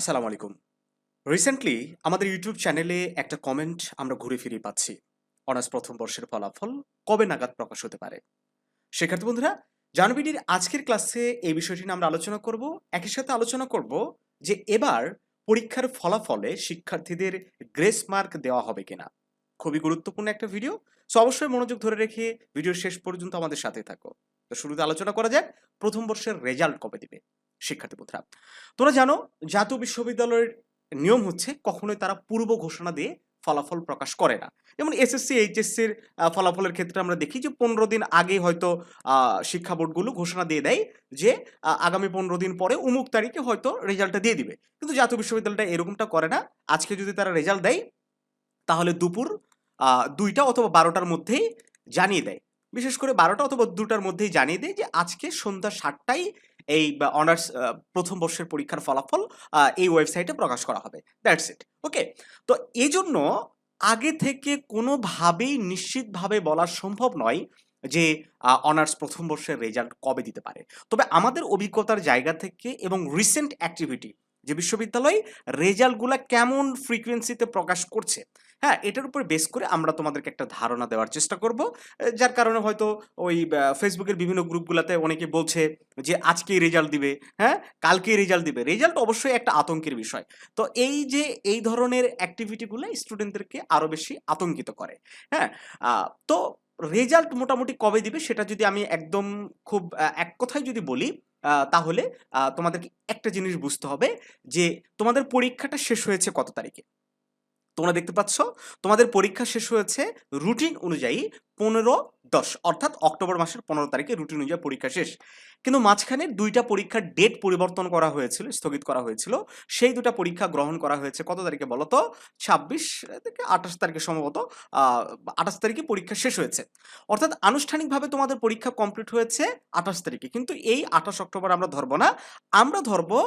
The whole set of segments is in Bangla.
আসসালামু আলাইকুম। রিসেন্টলি আমাদের ইউটিউব চ্যানেলে একটা কমেন্ট আমরা ঘুরে ফিরে পাচ্ছি। অনার্স প্রথম বর্ষের ফলাফল কবে নাগাদ প্রকাশ হতে পারে? শিক্ষার্থী বন্ধুরা জানবিডির আজকের ক্লাসে এই বিষয়টি নিয়ে আমরা আলোচনা করব। একই সাথে আলোচনা করব যে এবার পরীক্ষার ফলাফলে শিক্ষার্থীদের গ্রেস মার্ক দেওয়া হবে কিনা। খুবই গুরুত্বপূর্ণ একটা ভিডিও সো অবশ্যই মনোযোগ ধরে রেখে ভিডিও শেষ পর্যন্ত আমাদের সাথে থাকো। তো শুরুতে আলোচনা করা যাক, প্রথম বর্ষের রেজাল্ট কবে দিবে? শিক্ষার্থী বন্ধুরা। তোমরা জানো, জাতীয় বিশ্ববিদ্যালয়ের নিয়ম হচ্ছে কখনোই তারা পূর্ব ঘোষণা দিয়ে ফলাফল প্রকাশ করে না। যেমন এসএসসি এইচএসসির ফলাফলের ক্ষেত্রে আমরা দেখি যে পনেরো দিন আগে হয়তো শিক্ষা বোর্ডগুলো ঘোষণা দিয়ে দেয় যে আগামী পনেরো দিন পরে উমুক তারিখে হয়তো রেজাল্টটা দিয়ে দিবে। কিন্তু জাতীয় বিশ্ববিদ্যালয়টা এরকমটা করে না। আজকে যদি তারা রেজাল্ট দেয়, তাহলে দুপুর দুইটা অথবা বারোটার মধ্যেই জানিয়ে দেয়। বিশেষ করে বারোটা অথবা দুটার মধ্যেই জানিয়ে দেয় যে আজকে সন্ধ্যা সাতটায় এই অনার্স প্রথম বর্ষের পরীক্ষার ফলাফল এই ওয়েবসাইটে প্রকাশ করা হবে। দ্যাটস ইট ওকে তো এই জন্য আগে থেকে কোনোভাবেই নিশ্চিতভাবে বলা সম্ভব নয় যে অনার্স প্রথম বর্ষের রেজাল্ট কবে দিতে পারে। তবে আমাদের অভিজ্ঞতার জায়গা থেকে এবং রিসেন্ট অ্যাক্টিভিটি যে বিশ্ববিদ্যালয় রেজাল্টগুলো কেমন ফ্রিকোয়েন্সিতে প্রকাশ করছে হ্যাঁ এটার উপর বেস করে আমরা তোমাদেরকে একটা ধারণা দেওয়ার চেষ্টা করব। যার কারণে হয়তো ওই ফেসবুকের বিভিন্ন গ্রুপগুলোতে অনেকে বলছে যে, আজকেই রেজাল্ট দিবে। হ্যাঁ কালকেই রেজাল্ট দিবে। রেজাল্ট অবশ্যই একটা আতঙ্কের বিষয়। তো এই যে, এই ধরনের অ্যাক্টিভিটিগুলো স্টুডেন্টদেরকে আরও বেশি আতঙ্কিত করে। হ্যাঁ তো রেজাল্ট মোটামুটি কবে দিবে সেটা যদি আমি একদম খুব এক কথায় যদি বলি তাহলে তোমাদেরকে একটা জিনিস বুঝতে হবে যে, তোমাদের পরীক্ষাটা শেষ হয়েছে কত তারিখে? তোমরা দেখতে পাচ্ছ? তোমাদের পরীক্ষা শেষ হয়েছে রুটিন অনুযায়ী পনেরো দশ, অর্থাৎ অক্টোবর মাসের পনেরো তারিখে রুটিন অনুযায়ী পরীক্ষা শেষ। কিন্তু মাঝখানে দুইটা পরীক্ষার ডেট পরিবর্তন করা হয়েছিল, স্থগিত করা হয়েছিল। সেই দুটা পরীক্ষা গ্রহণ করা হয়েছে কত তারিখে বলো তো? ছাব্বিশ থেকে আঠাশ তারিখে সম্ভবত আঠাশ তারিখে পরীক্ষা শেষ হয়েছে। অর্থাৎ আনুষ্ঠানিকভাবে তোমাদের পরীক্ষা কমপ্লিট হয়েছে আঠাশ তারিখে। কিন্তু এই আঠাশ অক্টোবর আমরা ধরবো না। আমরা ধরবো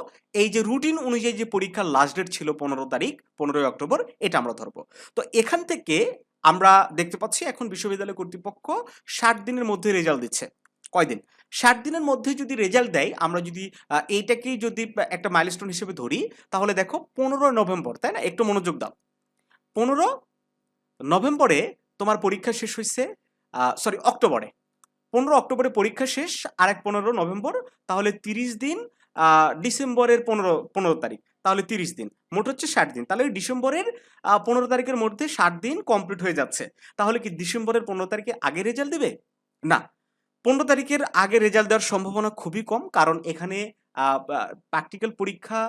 এই যে রুটিন অনুযায়ী যে পরীক্ষার লাস্ট ডেট ছিল পনেরো তারিখ, পনেরোই অক্টোবর, এটা আমরা ধরবো। তো এখান থেকে আমরা দেখতে পাচ্ছি এখন বিশ্ববিদ্যালয় কর্তৃপক্ষ ষাট দিনের মধ্যে রেজাল্ট দিচ্ছে। কয়দিন? ষাট দিনের মধ্যে যদি রেজাল্ট দেয়, আমরা যদি এইটাকেই যদি একটা মাইলস্টোন হিসেবে ধরি, তাহলে দেখো পনেরো নভেম্বর, তাই না? একটু মনোযোগ দাও। পনেরো নভেম্বরে তোমার পরীক্ষা শেষ হয়েছে সরি অক্টোবরে। পনেরো অক্টোবরে পরীক্ষা শেষ আর এক পনেরো নভেম্বর, তাহলে তিরিশ দিন ডিসেম্বরের পনেরো পনেরো তারিখ। তাহলে তিরিশ দিন। মোট হচ্ছে ষাট দিন। তাহলে ডিসেম্বরের পনেরো তারিখের মধ্যে ষাট দিন কমপ্লিট হয়ে যাচ্ছে। তাহলে কি ডিসেম্বরের পনেরো তারিখে আগে রেজাল্ট দেবে? না। পনেরো তারিখের আগে রেজাল্ট দেওয়ার সম্ভাবনা খুবই কম, কারণ এখানে প্র্যাকটিক্যাল পরীক্ষা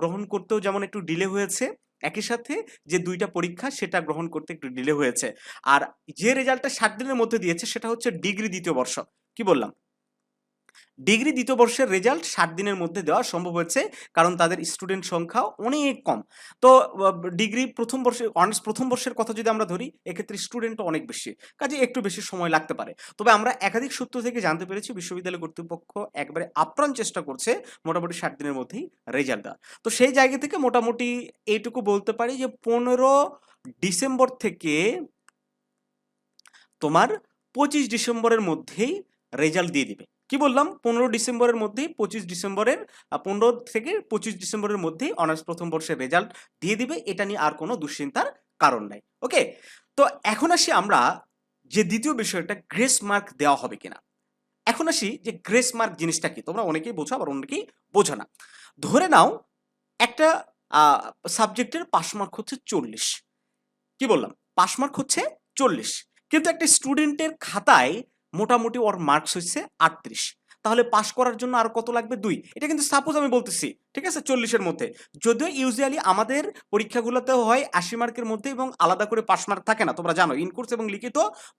গ্রহণ করতেও যেমন একটু ডিলে হয়েছে, একই সাথে যে দুইটা পরীক্ষা সেটা গ্রহণ করতে একটু ডিলে হয়েছে। আর যে রেজাল্টটা ষাট দিনের মধ্যে দিয়েছে সেটা হচ্ছে ডিগ্রি দ্বিতীয় বর্ষ। কি বললাম? ডিগ্রি দ্বিতীয় বর্ষের রেজাল্ট ষাট দিনের মধ্যে দেওয়া সম্ভব হয়েছে, কারণ তাদের স্টুডেন্ট সংখ্যা অনেক কম। তো ডিগ্রি প্রথম বর্ষে, অনার্স প্রথম বর্ষের কথা যদি আমরা ধরি, এক্ষেত্রে স্টুডেন্টও অনেক বেশি, কাজে একটু বেশি সময় লাগতে পারে। তবে আমরা একাধিক সূত্র থেকে জানতে পেরেছি, বিশ্ববিদ্যালয় কর্তৃপক্ষ একবারে আপ্রাণ চেষ্টা করছে মোটামুটি ষাট দিনের মধ্যেই রেজাল্ট দেওয়া তো সেই জায়গা থেকে মোটামুটি এইটুকু বলতে পারি যে, পনেরো ডিসেম্বর থেকে তোমার পঁচিশ ডিসেম্বরের মধ্যেই রেজাল্ট দিয়ে দিবে। কি বললাম? পনেরো ডিসেম্বরের মধ্যেই, পঁচিশ ডিসেম্বরের পনেরো থেকে পঁচিশ ডিসেম্বরের মধ্যেই অনার্স প্রথম বর্ষের রেজাল্ট দিয়ে দিবে। এটা নিয়ে আর কোনো দুশ্চিন্তার কারণ নাই। ওকে? তো এখন আসি আমরা যে দ্বিতীয় বিষয়টা, গ্রেস মার্ক দেওয়া হবে কিনা। এখন আসি যে গ্রেস মার্ক জিনিসটা কি? তোমরা অনেকেই বোঝো, আবার অনেকেই বোঝো না। ধরে নাও, একটা সাবজেক্টের পাস মার্ক হচ্ছে চল্লিশ। কি বললাম? পাস মার্ক হচ্ছে চল্লিশ। কিন্তু একটা স্টুডেন্টের খাতায় মোটামুটি ওর মার্কস হচ্ছে আটত্রিশ। তাহলে পাস করার জন্য আর কত লাগবে? দুই। এটা কিন্তু সাপোজ আমি বলতেছি, ঠিক আছে? চল্লিশের মধ্যে। যদিও ইউজুয়ালি আমাদের পরীক্ষাগুলোতে হয় আশি মার্কের মধ্যে এবং আলাদা করে পাস মার্ক থাকে না, তোমরা জানো। ইনকোর্স এবং লিখিত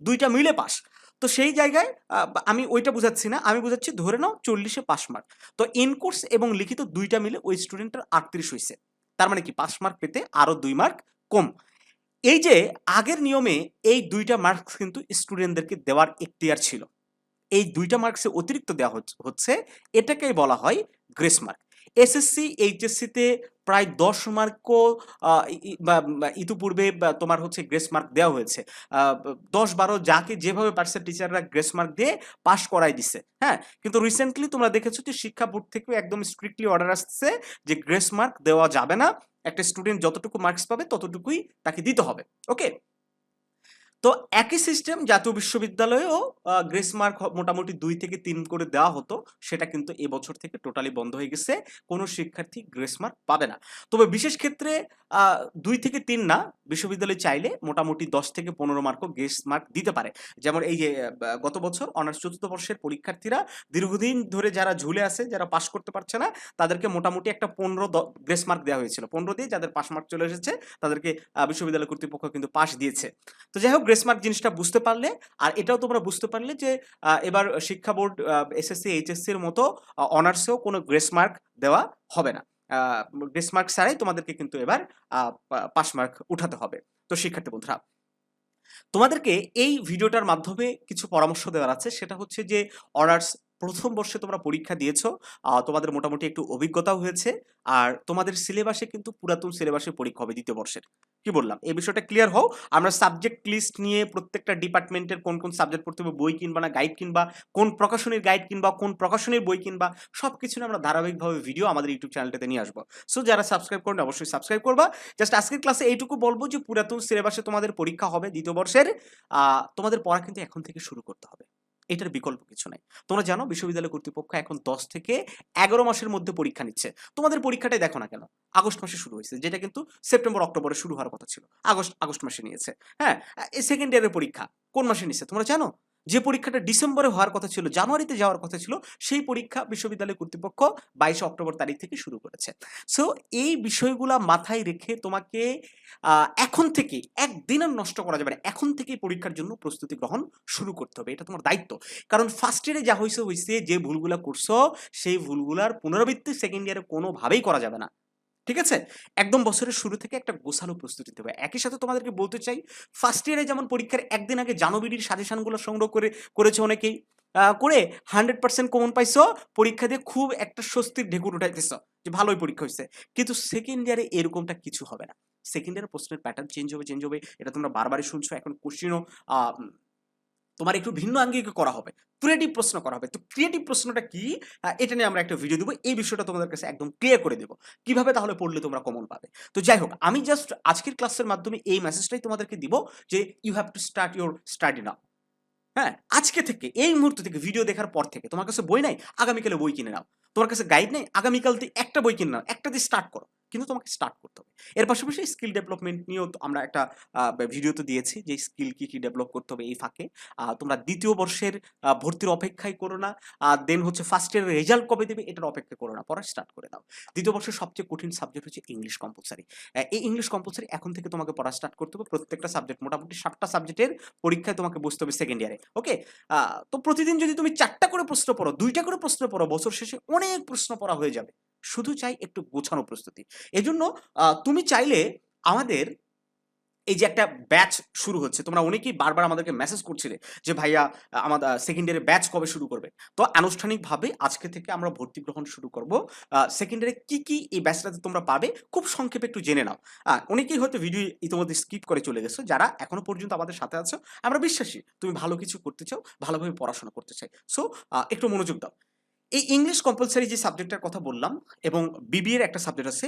দুইটা মিলে পাস তো সেই জায়গায় আমি ওইটা বুঝাচ্ছি না। আমি বুঝাচ্ছি ধরে নাও চল্লিশে পাস মার্ক তো ইনকোর্স এবং লিখিত দুইটা মিলে ওই স্টুডেন্টের আটত্রিশ হয়েছে তার মানে কি? পাস মার্ক পেতে আরও দুই মার্ক কম। এই যে আগের নিয়মে এই দুইটা মার্কস কিন্তু স্টুডেন্টদেরকে দেওয়ার এখতিয়ার ছিল। এই দুইটা মার্কসে অতিরিক্ত দেওয়া হচ্ছে- এটাকেই বলা হয় গ্রেস মার্ক এসএসসি এইচএসসিতে প্রায় দশ মার্কও ইতিপূর্বে তোমার হচ্ছে গ্রেস মার্ক দেওয়া হয়েছে। দশ বারো যাকে যেভাবে পারছে টিচাররা গ্রেস মার্ক দিয়ে পাশ করাই দিছে হ্যাঁ? কিন্তু রিসেন্টলি তোমরা দেখেছ যে শিক্ষা বোর্ড থেকে একদম স্ট্রিক্টলি অর্ডার আসছে যে গ্রেস মার্ক দেওয়া যাবে না। একটা স্টুডেন্ট যতটুকু মার্কস পাবে ততটুকুই তাকে দিতে হবে ওকে তো একই সিস্টেম জাতীয় বিশ্ববিদ্যালয়েও গ্রেস মার্ক মোটামুটি দুই থেকে তিন করে দেওয়া হতো। সেটা কিন্তু এবছর থেকে টোটালি বন্ধ হয়ে গেছে। কোনো শিক্ষার্থী গ্রেস মার্ক পাবে না। তবে বিশেষ ক্ষেত্রে দুই থেকে তিন না, বিশ্ববিদ্যালয় চাইলে মোটামুটি দশ থেকে পনেরো মার্কও গ্রেস মার্ক দিতে পারে। যেমন এই যে গত বছর অনার্স চতুর্থ বর্ষের পরীক্ষার্থীরা দীর্ঘদিন ধরে যারা ঝুলে আছে, যারা পাশ করতে পারছে না, তাদেরকে মোটামুটি একটা পনেরো গ্রেস মার্ক দেওয়া হয়েছিল। পনেরো দিয়ে যাদের পাশ মার্ক চলে এসেছে, তাদেরকে বিশ্ববিদ্যালয় কর্তৃপক্ষ কিন্তু পাশ দিয়েছে। তো যাই হোক গ্রেস মার্ক জিনিসটা বুঝতে পারলে, আর এটাও তোমরা বুঝতে পারলে যে এবার শিক্ষা বোর্ড এসএসসি এইচএসসি এর মতো অনার্সেও কোনো গ্রেস মার্ক দেওয়া হবে না। গ্রেস মার্ক ছাড়াই তোমাদেরকে কিন্তু এবার পাস মার্ক উঠাতে হবে। তো শিক্ষার্থী বন্ধুরা, তোমাদেরকে এই ভিডিওটার মাধ্যমে কিছু পরামর্শ দেওয়ার আছে। সেটা হচ্ছে যে, অনার্স প্রথম বর্ষে তোমরা পরীক্ষা দিয়েছ তোমাদের মোটামুটি একটু অভিজ্ঞতাও হয়েছে, আর তোমাদের সিলেবাসে কিন্তু পুরাতন সিলেবাসে পরীক্ষা হবে দ্বিতীয় বর্ষের। কি বললাম? এই বিষয়টা ক্লিয়ার হও। আমরা সাবজেক্ট লিস্ট নিয়ে প্রত্যেকটা ডিপার্টমেন্টের কোন কোন সাবজেক্ট পড়তে হবে, বই কিনবা না গাইড কিনবা, কোন প্রকাশনীর গাইড কিনবা, কোন প্রকাশনীর বই কিনবা সব কিছু আমরা ধারাবাহিকভাবে ভিডিও আমাদের ইউটিউব চ্যানেলটাতে নিয়ে আসব। সো যারা সাবস্ক্রাইব করেন, অবশ্যই সাবস্ক্রাইব করবা। জাস্ট আজকের ক্লাসে এইটুকু বলব যে, পুরাতন সিলেবাসে তোমাদের পরীক্ষা হবে দ্বিতীয় বর্ষের। তোমাদের পড়া কিন্তু এখন থেকে শুরু করতে হবে। এটার বিকল্প কিছু নাই। তোমরা জানো বিশ্ববিদ্যালয় কর্তৃপক্ষ এখন দশ থেকে এগারো মাসের মধ্যে পরীক্ষা নিচ্ছে। তোমাদের পরীক্ষাটাই দেখো না কেন? আগস্ট মাসে শুরু হয়েছে, যেটা কিন্তু সেপ্টেম্বর, অক্টোবরে শুরু হওয়ার কথা ছিল। আগস্ট আগস্ট মাসে নিয়েছে। হ্যাঁ সেকেন্ড ইয়ারের পরীক্ষা, কোন মাসে নিচ্ছে? তোমরা জানো? যে পরীক্ষাটা ডিসেম্বরে হওয়ার কথা ছিল, জানুয়ারিতে যাওয়ার কথা ছিল, সেই পরীক্ষা বিশ্ববিদ্যালয় কর্তৃপক্ষ বাইশে অক্টোবর তারিখ থেকে শুরু করেছে। সো এই বিষয়গুলা মাথায় রেখে তোমাকে এখন থেকে একদিন আর নষ্ট করা যাবে না। এখন থেকেই পরীক্ষার জন্য প্রস্তুতি গ্রহণ শুরু করতে হবে। এটা তোমার দায়িত্ব। কারণ ফার্স্ট ইয়ারে যা হয়েছে হয়েছে যে ভুলগুলা করছ, সেই ভুলগুলার পুনরাবৃত্তি সেকেন্ড ইয়ারে কোনোভাবেই করা যাবে না। ঠিক আছে? একদম বছরের শুরু থেকে একটা গোছানো প্রস্তুতি হবে একই সাথে তোমাদেরকে বলতে চাই ফার্স্ট ইয়ারে যেমন পরীক্ষার একদিন আগে জানুবিডির সাজেশনগুলো সংগ্রহ করে, করেছে অনেকেই করে হান্ড্রেড পার্সেন্ট কমন পাইছো, পরীক্ষা দিয়ে খুব একটা স্বস্তির ঢেকুর উঠাইতেছ যে ভালোই পরীক্ষা হয়েছে কিন্তু সেকেন্ড ইয়ারে এরকমটা কিছু হবে না। সেকেন্ড ইয়ারে প্রশ্নের প্যাটার্ন চেঞ্জ হবে চেঞ্জ হবে, এটা তোমরা বারবারই শুনছো, এখন কোশ্চিনও তোমার একটু ভিন্ন আঙ্গিকে করা হবে ক্রিয়েটিভ প্রশ্ন করা হবে। তো ক্রিয়েটিভ প্রশ্নটা কি? এটা নিয়ে আমরা একটা ভিডিও দেবো। এই বিষয়টা তোমাদের কাছে একদম ক্লিয়ার করে দেবো। কীভাবে তাহলে পড়লে তোমরা কমন পাবে? তো যাই হোক, আমি জাস্ট আজকের ক্লাসের মাধ্যমে এই মেসেজটাই তোমাদেরকে দিব যে you have to start your study now হ্যাঁ আজকে থেকে, এই মুহূর্ত থেকে ভিডিও দেখার পর থেকে, তোমার কাছে বই নাই? আগামীকালে বই কিনে নাও। তোমার কাছে গাইড নেই? আগামীকাল দিয়ে একটা বই কিনে নাও। একটা দিয়ে স্টার্ট করো। কিন্তু তোমাকে স্টার্ট করতে হবে। এর পাশাপাশি স্কিল ডেভেলপমেন্ট নিয়েও আমরা একটা ভিডিও তো দিয়েছি যে স্কিল কি কি ডেভেলপ করতে হবে এই ফাঁকে। তোমরা দ্বিতীয় বর্ষের ভর্তির অপেক্ষাই করো না। দেন হচ্ছে ফার্স্ট ইয়ারের রেজাল্ট কবে দেবে এটার অপেক্ষা করো না, পড়া স্টার্ট করে দাও। দ্বিতীয় বর্ষের সবচেয়ে কঠিন সাবজেক্ট হচ্ছে ইংলিশ কম্পালসারি এই ইংলিশ কম্পালসারি এখন থেকে তোমাকে পড়া স্টার্ট করতে হবে। প্রত্যেকটা সাবজেক্ট মোটামুটি সাতটা সাবজেক্টের পরীক্ষায় তোমাকে বসতে হবে সেকেন্ড ইয়ারে ওকে তো প্রতিদিন যদি তুমি চারটা করে প্রশ্ন পড়ো, দুইটা করে প্রশ্ন পড়ো, বছর শেষে অনেক প্রশ্ন পড়া হয়ে যাবে। শুধু চাই একটু গোছানো প্রস্তুতি। এজন্য তুমি চাইলে আমাদের এই যে একটা ব্যাচ শুরু হচ্ছে, তোমরা অনেকেই বারবার আমাদেরকে মেসেজ করছিলে যে, ভাইয়া আমাদের সেকেন্ড ইয়ারে ব্যাচ কবে শুরু করবে? তো আনুষ্ঠানিকভাবে আজকে থেকে আমরা ভর্তি গ্রহণ শুরু করব। সেকেন্ড ইয়ারে কি কি এই ব্যাচটাতে তোমরা পাবে, খুব সংক্ষেপে একটু জেনে নাও। অনেকেই হয়তো ভিডিও ইতিমধ্যে স্কিপ করে চলে গেছো, যারা এখনও পর্যন্ত আমাদের সাথে আছো, আমরা বিশ্বাসী, তুমি ভালো কিছু করতে চাও, ভালোভাবে পড়াশোনা করতে চাই। সো একটু মনোযোগ দাও। এই ইংলিশ কম্পালসারি যে সাবজেক্টের কথা বললাম এবং বিবিএর একটা সাবজেক্ট আছে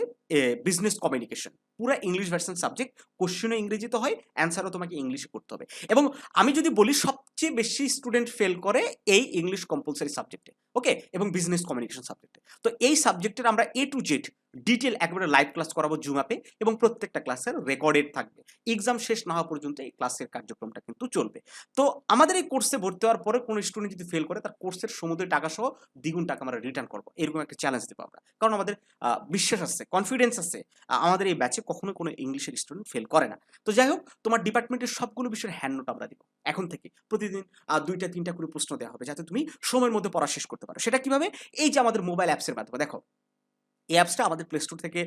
বিজনেস কমিউনিকেশন পুরো ইংলিশ ভার্সন সাবজেক্ট কোশ্চেনও ইংরেজিতে হয় অ্যান্সারও তোমাকে ইংলিশে করতে হবে। এবং আমি যদি বলি সবচেয়ে বেশি স্টুডেন্ট ফেল করে এই ইংলিশ কম্পালসারি সাবজেক্টে ওকে এবং বিজনেস কমিউনিকেশন সাবজেক্টে তো এই সাবজেক্টের আমরা এ টু জেড ডিটেল একবারে লাইভ ক্লাস করাবো জুম অ্যাপে এবং প্রত্যেকটা ক্লাসের রেকর্ডেড থাকবে। এক্সাম শেষ না হওয়া পর্যন্ত এই ক্লাসের কার্যক্রমটা কিন্তু চলবে। তো আমাদের এই কোর্সে ভর্তি হওয়ার পরে কোনো স্টুডেন্ট যদি ফেল করে, তার কোর্সের সমুদ্রের টাকা সহ দ্বিগুণ টাকা আমরা রিটার্ন করব। এরকম একটা চ্যালেঞ্জ দেবো আমরা। কারণ আমাদের বিশ্বাস আছে কনফিডেন্স আছে। আমাদের এই ব্যাচে কখনো কোনো ইংলিশের স্টুডেন্ট ফেল করে না। তো যাই হোক, তোমার ডিপার্টমেন্টের সবগুলো বিষয়ের হ্যান্ড নোট আমরা দিব। এখন থেকে প্রতিদিন দুইটা, তিনটা করে প্রশ্ন দেওয়া হবে, যাতে তুমি সময়ের মধ্যে পড়া শেষ করতে পারো। সেটা কীভাবে? এই যে আমাদের মোবাইল অ্যাপসের মাধ্যমে। দেখো এই অ্যাপসটা আমাদের প্লে স্টোর থেকে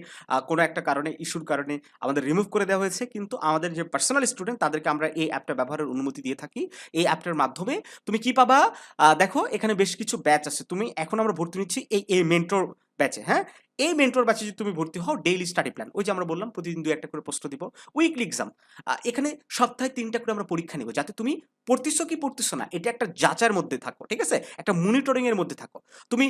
কোনো একটা কারণে ইস্যুর কারণে আমাদের রিমুভ করে দেওয়া হয়েছে। কিন্তু আমাদের যে পার্সোনাল স্টুডেন্ট তাদেরকে আমরা এই অ্যাপটা ব্যবহারের অনুমতি দিয়ে থাকি। এই অ্যাপটার মাধ্যমে তুমি কি পাবা? দেখো, এখানে বেশ কিছু ব্যাচ আছে। তুমি এখন আমরা ভর্তি নিচ্ছি এই এই মেন্টর ব্যাচে হ্যাঁ? এই মেন্টর ব্যাচে যদি তুমি ভর্তি হও ডেইলি স্টাডি প্ল্যান ওই যে আমরা বললাম, প্রতিদিন দু একটা করে প্রশ্ন দিব। উইকলি এক্সাম এখানে সপ্তাহে তিনটা করে আমরা পরীক্ষা নিব, যাতে তুমি পড়তেছো কি পড়তেছো না। এটা একটা যাচার মধ্যে থাকো, ঠিক আছে? একটা মনিটরিংয়ের মধ্যে থাকো। তুমি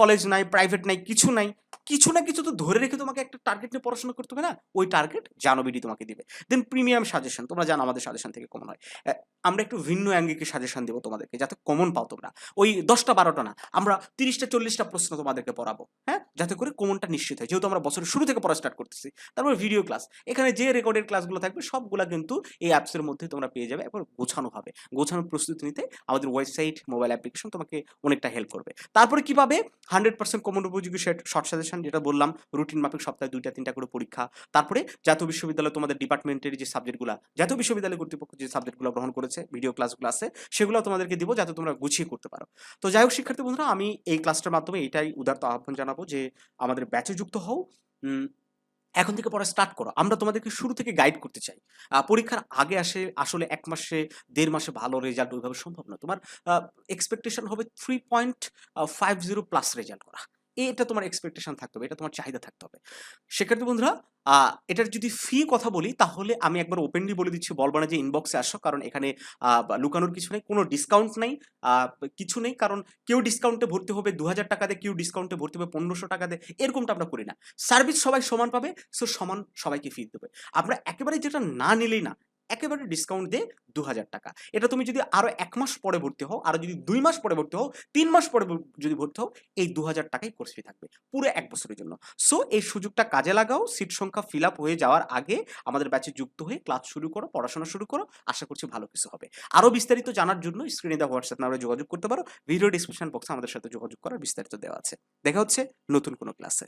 কলেজ নাই প্রাইভেট নাই, কিছু নাই। কিছু না কিছু তো ধরে রেখে তোমাকে একটা টার্গেট নিয়ে পড়াশোনা করতে হবে না? ওই টার্গেট জানোবিডি তোমাকে দিবে। দেন প্রিমিয়াম সাজেশন তোমরা জানো আমাদের সাজেশন থেকে কমন হয়। আমরা একটু ভিন্ন অ্যাঙ্গিকে সাজেশন দেবো তোমাদেরকে, যাতে কমন পাও তোমরা। ওই দশটা বারোটা না, আমরা তিরিশটা, চল্লিশটা প্রশ্ন তোমাদেরকে পড়াবো হ্যাঁ? যাতে করে কমনটা নিশ্চিত হয়। যেহেতু আমরা বছরের শুরু থেকে পড়া স্টার্ট করতেছি, তারপর ভিডিও ক্লাস এখানে যে রেকর্ডের ক্লাসগুলো থাকবে, সবগুলা কিন্তু এই অ্যাপসের মধ্যে তোমরা পেয়ে যাবে। এবং গোছানো হবে গোছানোর প্রস্তুতি নিতে আমাদের ওয়েবসাইট মোবাইল অ্যাপ্লিকেশন তোমাকে অনেকটা হেল্প করবে। তারপরে কি পাবে? হান্ড্রেড পার্সেন্ট কমন উপযোগী শর্ট সাজেশন যেটা বললাম রুটিন মাফিক সপ্তাহে দুইটা, তিনটা করে পরীক্ষা। তারপরে জাতীয় বিশ্ববিদ্যালয় তোমাদের ডিপার্টমেন্টের যে সাবজেক্টগুলো জাতীয় বিশ্ববিদ্যালয় কর্তৃপক্ষ যে সাবজেক্টগুলো গ্রহণ করেছে ভিডিও ক্লাসগুলো আছে, সেগুলো তোমাদেরকে দিব যাতে তোমরা গুছিয়ে করতে পারো। তো যাই হোক শিক্ষার্থী বন্ধুরা, আমি এই ক্লাসটার মাধ্যমে এটাই উদারত আহ্বান জানাব যে আমাদের ব্যাচে যুক্ত হও এখন থেকে পড়া স্টার্ট করো। আমরা তোমাদেরকে শুরু থেকে গাইড করতে চাই। পরীক্ষার আগে আসে, আসলে এক মাসে, দেড় মাসে ভালো রেজাল্ট ওইভাবে সম্ভব না। তোমার এক্সপেকটেশন হবে three point five zero plus result করা। এটা তোমার এক্সপেকটেশন থাকতে হবে, এটা তোমার চাহিদা থাকতে হবে। সেক্ষেত্রে বন্ধুরা এটার যদি ফি কথা বলি, তাহলে আমি একবার ওপেনলি বলে দিচ্ছি বলব না যে ইনবক্সে আসো, কারণ এখানে লুকানোর কিছু নেই, কোনো ডিসকাউন্ট নেই কিছু নেই, কারণ কেউ ডিসকাউন্টে ভর্তি হবে দু হাজার টাকা দিয়ে কেউ ডিসকাউন্টে ভর্তি হবে, পনেরোশো টাকা দিয়ে, এরকমটা আমরা করি না। সার্ভিস সবাই সমান পাবে সো সমান সবাইকে ফি দেবে আমরা একেবারে যেটা না নিলেই না একেবারে ডিসকাউন্ট দিয়ে দু হাজার টাকা। এটা তুমি যদি আরও এক মাস পরে ভর্তি হও, আরও যদি দুই মাস পরে ভর্তি হও, তিন মাস পরে যদি ভর্তি হও, এই দু হাজার টাকাই কোর্স ফি থাকবে পুরো এক বছরের জন্য। সো এই সুযোগটা কাজে লাগাও সিট সংখ্যা ফিল আপ হয়ে যাওয়ার আগে আমাদের ব্যাচে যুক্ত হয়ে ক্লাস শুরু করো, পড়াশোনা শুরু করো, আশা করছি ভালো কিছু হবে। আরও বিস্তারিত জানার জন্য স্ক্রিনে দেওয়া হোয়াটসঅ্যাপ নাম্বারে যোগাযোগ করতে পারো। ভিডিও ডিসক্রিপশন বক্সে আমাদের সাথে যোগাযোগ করার বিস্তারিত দেওয়া আছে। দেখা হচ্ছে নতুন কোনো ক্লাসে